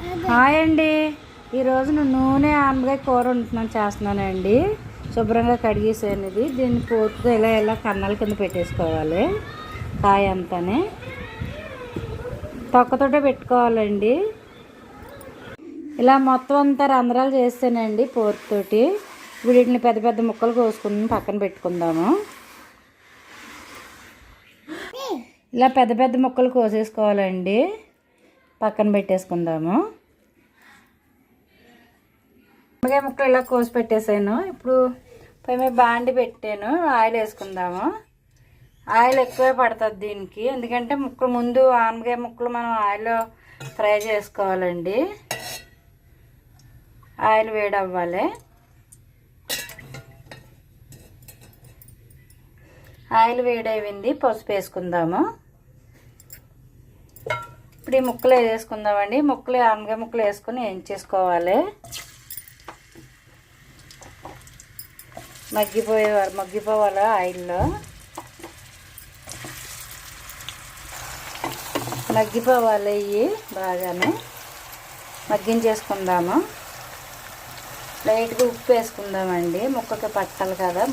Hi అండి. ఈరోజు నూనె ఆనపకాయ కూర వండుతున్నాను చేస్తున్నానండి. శుభ్రంగా కడిగేసాను ఇది. దీన్ని పోతుతో ఇలా ఇలా కన్నాల కింద పెట్టేసుకోవాలి కాయ అంతానే. తొక్కతోటే పెట్టుకోవాలండి. ఇలా మొత్తం అంతా రంధ్రాలు చేస్తానండి పోతుతోటి. వీటిని పెద్ద పెద్ద ముక్కలు కోసుకుని పక్కన పెట్టుకుందాము. ఇలా పెద్ద పెద్ద ముక్కలు కోసేసుకోవాలండి. పక్కన పెట్టేసుకుందాము. నిమ్మకాయ ముక్కలు ఇలా కోసి పెట్టేసాను. ఇప్పుడు పై మీద బాండి పెట్టాను. ఆయిల్ వేసుకుందాము. ఆయిల్ ఎక్కువే పడుతుంది దీనికి. ఎందుకంటే ముక్కలు ముందు ఆనగాయ ముక్కలు మనం ఆయిల్లో ఫ్రై చేసుకోవాలండి. ఆయిల్ వేడవ్వాలి. ఆయిల్ వేడైంది. పసుపు వేసుకుందాము. ఇప్పుడు ఈ ముక్కలు వేసుకుందామండి. ముక్కలు ఆనగ ముక్కలు వేసుకుని వేయించేసుకోవాలి మగ్గిపోయేవారు మగ్గిపోవాలి ఆయిల్లో? మగ్గిపోవాలి ఇవి బాగానే. మగ్గించేసుకుందాము. లైట్గా ఉప్పు వేసుకుందామండి. ముక్కకి పట్టాలి కదా.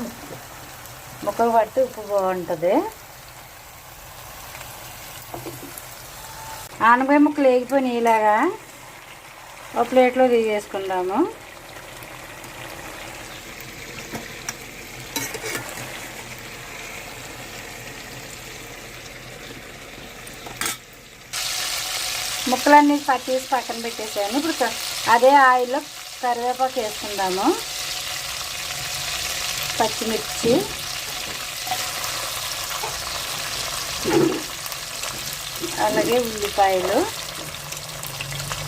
ముక్కకు పట్టి ఉప్పు బాగుంటుంది. ఆనపకాయ ముక్కలు వేగిపోయినాయి ఇలాగా. ఒక ప్లేట్లో తీసేసుకుందాము. ముక్కలన్నీ పట్టేసి పక్కన పెట్టేసాను ఇప్పుడు అదే ఆయిల్లో కరివేపాకు వేసుకుందాము. పచ్చిమిర్చి. అలాగే ఉల్లిపాయలు.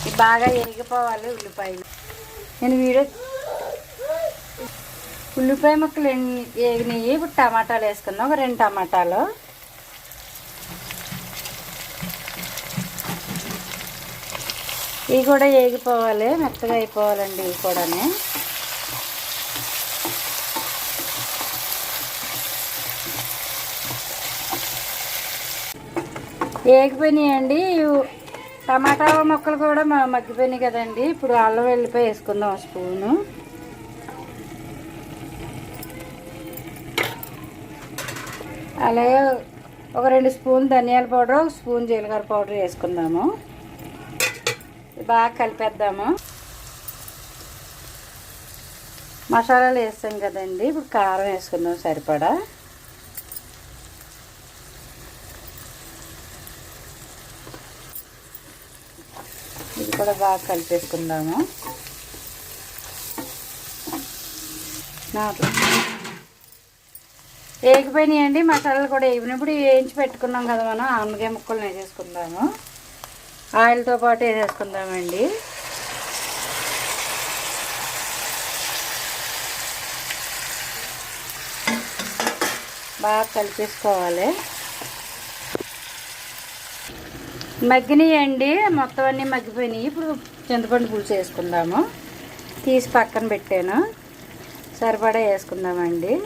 ఇవి బాగా ఎరిగిపోవాలి ఉల్లిపాయలు. నేను వీడియో ఉల్లిపాయ ముక్కలు ఎన్ని వేగినాయి ఇప్పుడు టమాటాలు వేసుకుందాం. ఒక రెండు టమాటాలు. ఇవి కూడా వేగిపోవాలి మెత్తగా అయిపోవాలండి ఇవి కూడానే. వేగిపోయినాయండి టమాటా మొక్కలు కూడా మగ్గిపోయినాయి కదండి. ఇప్పుడు అల్లం వెళ్ళిపోయి వేసుకుందాం స్పూను. అలాగే ఒక రెండు స్పూన్ ధనియాల పౌడర్ ఒక స్పూన్ జీలకర్ర పౌడర్ వేసుకుందాము. బాగా కలిపేద్దాము. మసాలాలు వేస్తాం కదండి. ఇప్పుడు కారం వేసుకుందాం సరిపడా. ఇది కూడా బాగా కలిపేసుకుందాము. నాకు వేగిపోయినాయండి. మసాలాలు కూడా వేగినప్పుడు వేయించి పెట్టుకున్నాం కదా మనం. ఆనగకాయ ముక్కలు వేసేసుకుందాము. ఆయిల్తో పాటు వేసేసుకుందామండి. బాగా కలిపేసుకోవాలి. మగ్గినాయండి మొత్తం అన్నీ మగ్గిపోయినాయి. ఇప్పుడు చింతపండు పులుసు వేసుకుందాము. తీసి పక్కన పెట్టాను. సరిపడా వేసుకుందామండి.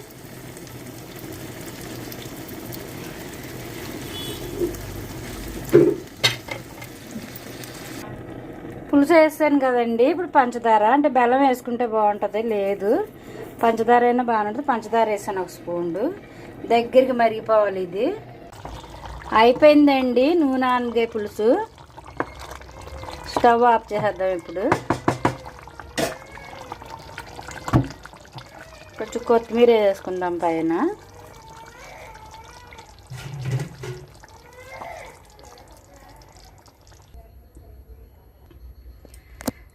పులుసు వేసాను కదండి. ఇప్పుడు పంచదార అంటే బెల్లం వేసుకుంటే బాగుంటుంది. లేదు. పంచదార అయినా బాగుంటుంది. పంచదార వేసాను ఒక స్పూన్ దగ్గరికి మరిగిపోవాలి ఇది. అయిపోయిందండి నూనె ఆనగాయ పులుసు. స్టవ్ ఆఫ్ చేసేద్దాం ఇప్పుడు. కొంచెం కొత్తిమీర వేసుకుందాం పైన.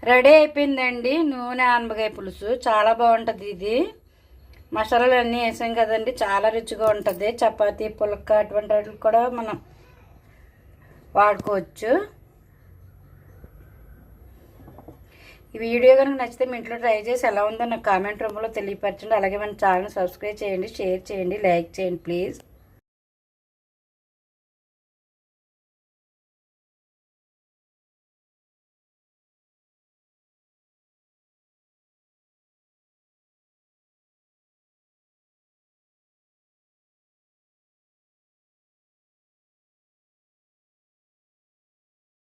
రెడీ అయిపోయిందండి నూనె ఆనపకాయ పులుసు. చాలా బాగుంటుంది ఇది. మసాలాలు అన్నీ వేసాం కదండి చాలా రుచిగా ఉంటుంది. చపాతి పులక అటువంటి వాటికి కూడా మనం వాడుకోవచ్చు. ఈ వీడియో కనుక నచ్చితే మీ ఇంట్లో ట్రై చేసి ఎలా ఉందో నాకు కామెంట్ రూపంలో తెలియపరచండి. అలాగే మన ఛానల్ సబ్స్క్రైబ్ చేయండి షేర్ చేయండి లైక్ చేయండి ప్లీజ్.